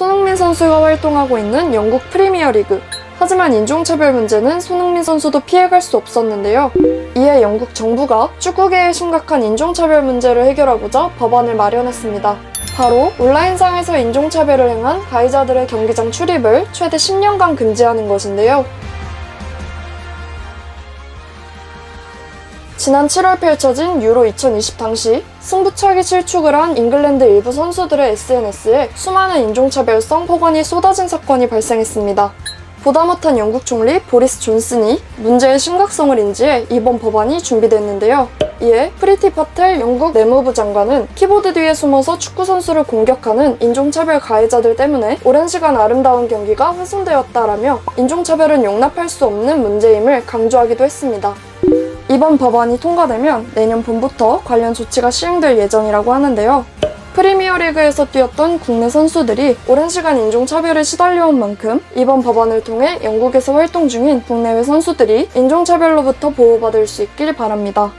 손흥민 선수가 활동하고 있는 영국 프리미어리그. 하지만 인종차별 문제는 손흥민 선수도 피해갈 수 없었는데요. 이에 영국 정부가 축구계의 심각한 인종차별 문제를 해결하고자 법안을 마련했습니다. 바로 온라인상에서 인종차별을 행한 가해자들의 경기장 출입을 최대 10년간 금지하는 것인데요. 지난 7월 펼쳐진 유로 2020 당시 승부차기 실축을 한 잉글랜드 일부 선수들의 SNS에 수많은 인종차별성 폭언이 쏟아진 사건이 발생했습니다. 보다 못한 영국 총리 보리스 존슨이 문제의 심각성을 인지해 이번 법안이 준비됐는데요. 이에 프리티 파텔 영국 내무부 장관은 키보드 뒤에 숨어서 축구 선수를 공격하는 인종차별 가해자들 때문에 오랜 시간 아름다운 경기가 훼손되었다라며 인종차별은 용납할 수 없는 문제임을 강조하기도 했습니다. 이번 법안이 통과되면 내년 봄부터 관련 조치가 시행될 예정이라고 하는데요. 프리미어리그에서 뛰었던 국내 선수들이 오랜 시간 인종차별에 시달려온 만큼 이번 법안을 통해 영국에서 활동 중인 국내외 선수들이 인종차별로부터 보호받을 수 있길 바랍니다.